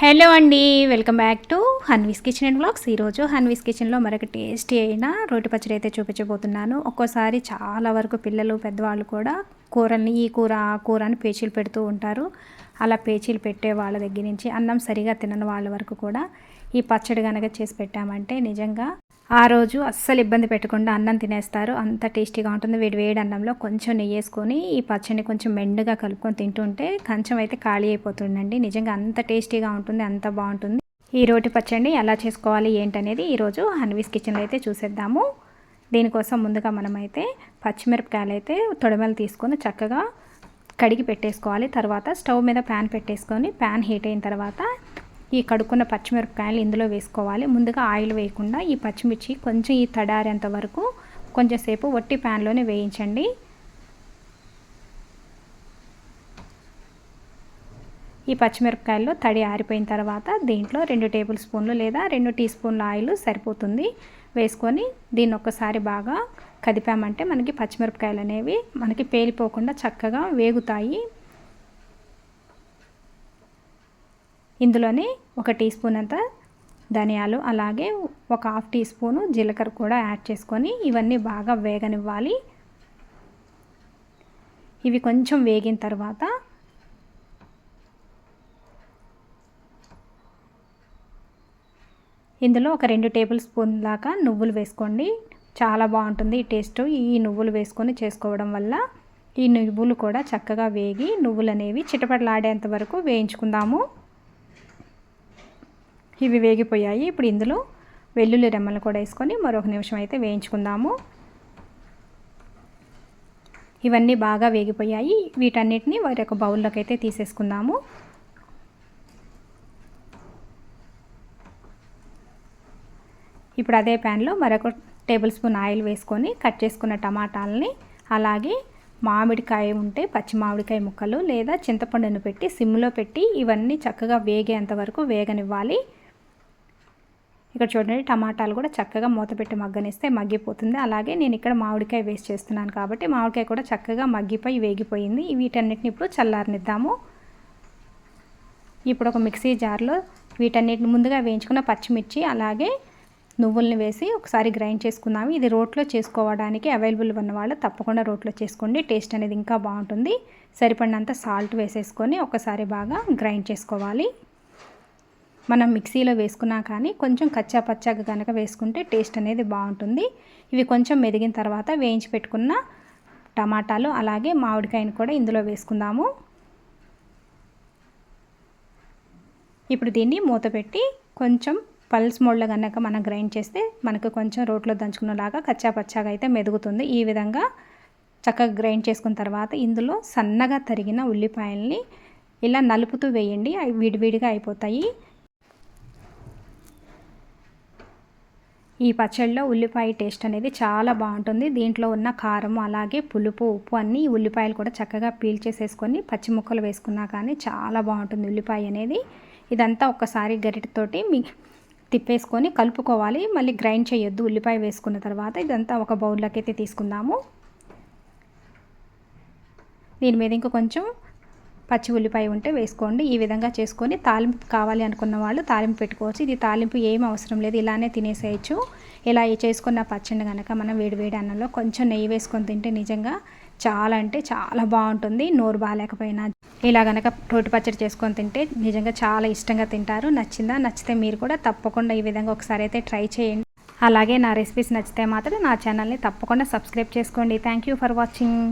Hello అండి welcome back to Hanvi's kitchen and blogs. ఈరోజు హన్వీస్ కిచెన్లో మరొక టేస్టీ అయిన రోటి పచ్చడి అయితే చూపించబోతున్నాను. ఒక్కోసారి చాలా వరకు పిల్లలు పెద్దవాళ్ళు కూడా కూరల్ని ఈ కూర ఆ కూర అని పేచీలు పెడుతూ ఉంటారు. అలా పేచీలు పెట్టే వాళ్ళ దగ్గర నుంచి అన్నం సరిగా తినని వాళ్ళ వరకు కూడా ఈ పచ్చడి కనుక చేసి పెట్టామంటే నిజంగా ఆ రోజు అస్సలు ఇబ్బంది పెట్టకుండా అన్నం తినేస్తారు. అంత టేస్టీగా ఉంటుంది. వేడి వేడి అన్నంలో కొంచెం నెయ్యి వేసుకొని ఈ పచ్చడిని కొంచెం మెండుగా కలుపుకొని తింటుంటే కంచం అయితే ఖాళీ అయిపోతుందండి. నిజంగా అంత టేస్టీగా ఉంటుంది అంత బాగుంటుంది. ఈ రోటి పచ్చడిని ఎలా చేసుకోవాలి ఏంటనేది ఈరోజు హన్వీస్ కిచెన్లో అయితే చూసేద్దాము. దీనికోసం ముందుగా మనమైతే పచ్చిమిరపకాయలు అయితే తొడమలు తీసుకొని చక్కగా కడిగి పెట్టేసుకోవాలి. తర్వాత స్టవ్ మీద ప్యాన్ పెట్టేసుకొని ప్యాన్ హీట్ అయిన తర్వాత ఈ కడుక్కున్న పచ్చిమిరపకాయలు ఇందులో వేసుకోవాలి. ముందుగా ఆయిల్ వేయకుండా ఈ పచ్చిమిర్చి కొంచెం ఈ తడారేంత వరకు కొంచెంసేపు వట్టి ప్యాన్లోనే వేయించండి. ఈ పచ్చిమిరపకాయలు తడి ఆరిపోయిన తర్వాత దీంట్లో రెండు టేబుల్ స్పూన్లు లేదా రెండు టీ స్పూన్ల ఆయిల్ సరిపోతుంది. వేసుకొని దీన్ని ఒక్కసారి బాగా కదిపామంటే మనకి పచ్చిమిరపకాయలు అనేవి మనకి పేలిపోకుండా చక్కగా వేగుతాయి. ఇందులోనే ఒక టీ స్పూన్ అంత ధనియాలు అలాగే ఒక హాఫ్ టీ స్పూను జీలకర్ర కూడా యాడ్ చేసుకొని ఇవన్నీ బాగా వేగనివ్వాలి. ఇవి కొంచెం వేగిన తర్వాత ఇందులో ఒక రెండు టేబుల్ స్పూన్ దాకా నువ్వులు వేసుకోండి. చాలా బాగుంటుంది ఈ టేస్ట్. ఈ నువ్వులు వేసుకొని చేసుకోవడం వల్ల ఈ నువ్వులు కూడా చక్కగా వేగి నువ్వులు అనేవి చిటపటలాడేంత వరకు వేయించుకుందాము. ఇవి వేగిపోయాయి. ఇప్పుడు ఇందులో వెల్లుల్లి రెమ్మలు కూడా వేసుకొని మరొక నిమిషం అయితే వేయించుకుందాము. ఇవన్నీ బాగా వేగిపోయాయి. వీటన్నిటిని యొక్క బౌల్లోకి అయితే తీసేసుకుందాము. ఇప్పుడు అదే ప్యాన్లో మరొక టేబుల్ స్పూన్ ఆయిల్ వేసుకొని కట్ చేసుకున్న టమాటాలని అలాగే మామిడికాయ ఉంటే పచ్చి మామిడికాయ ముక్కలు లేదా చింతపండును పెట్టి సిమ్లో పెట్టి ఇవన్నీ చక్కగా వేగేంత వరకు వేగనివ్వాలి. ఇక్కడ చూడండి టమాటాలు కూడా చక్కగా మూత పెట్టి మగ్గనిస్తే మగ్గిపోతుంది. అలాగే నేను ఇక్కడ మామిడికాయ వేస్ట్ చేస్తున్నాను కాబట్టి మామిడికాయ కూడా చక్కగా మగ్గిపోయి వేగిపోయింది. వీటన్నిటిని ఇప్పుడు చల్లారనిద్దాము. ఇప్పుడు ఒక మిక్సీ జార్లో వీటన్నిటిని ముందుగా వేయించుకున్న పచ్చిమిర్చి అలాగే నువ్వుల్ని వేసి ఒకసారి గ్రైండ్ చేసుకుందాము. ఇది రోట్లో చేసుకోవడానికి అవైలబుల్ ఉన్న వాళ్ళు తప్పకుండా రోట్లో చేసుకోండి. టేస్ట్ అనేది ఇంకా బాగుంటుంది. సరిపడినంత సాల్ట్ వేసేసుకొని ఒకసారి బాగా గ్రైండ్ చేసుకోవాలి. మనం మిక్సీలో వేసుకున్నా కానీ కొంచెం కచ్చా పచ్చాగా కనుక వేసుకుంటే టేస్ట్ అనేది బాగుంటుంది. ఇవి కొంచెం మెదిగిన తర్వాత వేయించి పెట్టుకున్న టమాటాలు అలాగే మామిడికాయను కూడా ఇందులో వేసుకుందాము. ఇప్పుడు దీన్ని మూత పెట్టి కొంచెం పల్స్ మోడ్లో కనుక మనం గ్రైండ్ చేస్తే మనకు కొంచెం రోట్లో దంచుకున్నలాగా కచ్చా పచ్చాగా అయితే మెదుగుతుంది. ఈ విధంగా చక్కగా గ్రైండ్ చేసుకున్న తర్వాత ఇందులో సన్నగా తరిగిన ఉల్లిపాయల్ని ఇలా నలుపుతూ వేయండి. అవి విడివిడిగా అయిపోతాయి. ఈ పచ్చడిలో ఉల్లిపాయ టేస్ట్ అనేది చాలా బాగుంటుంది. దీంట్లో ఉన్న కారం అలాగే పులుపు ఉప్పు అన్నీ ఉల్లిపాయలు కూడా చక్కగా పీల్ చేసేసుకొని పచ్చి ముక్కలు వేసుకున్నా కానీ చాలా బాగుంటుంది ఉల్లిపాయ అనేది. ఇదంతా ఒక్కసారి గరిటతోటి మీ తిప్పేసుకొని కలుపుకోవాలి. మళ్ళీ గ్రైండ్ చేయొద్దు ఉల్లిపాయ వేసుకున్న తర్వాత. ఇదంతా ఒక బౌల్లోకి అయితే తీసుకుందాము. దీని మీద ఇంకా కొంచెం పచ్చి ఉల్లిపాయ ఉంటే వేసుకోండి. ఈ విధంగా చేసుకొని తాలింపు కావాలి అనుకున్న వాళ్ళు తాలింపు పెట్టుకోవచ్చు. ఇది తాలింపు ఏం అవసరం లేదు. ఇలానే తినేసేయచ్చు. ఇలా చేసుకున్న పచ్చడి కనుక మనం వేడివేడి అన్నంలో కొంచెం నెయ్యి వేసుకొని తింటే నిజంగా చాలా అంటే చాలా బాగుంటుంది. నోరు బాగాలేకపోయినా ఇలా కనుక రోటి పచ్చడి చేసుకొని తింటే నిజంగా చాలా ఇష్టంగా తింటారు. నచ్చిందా? నచ్చితే మీరు కూడా తప్పకుండా ఈ విధంగా ఒకసారి అయితే ట్రై చేయండి. అలాగే నా రెసిపీస్ నచ్చితే మాత్రం నా ఛానల్ని తప్పకుండా సబ్స్క్రైబ్ చేసుకోండి. Thank you for watching.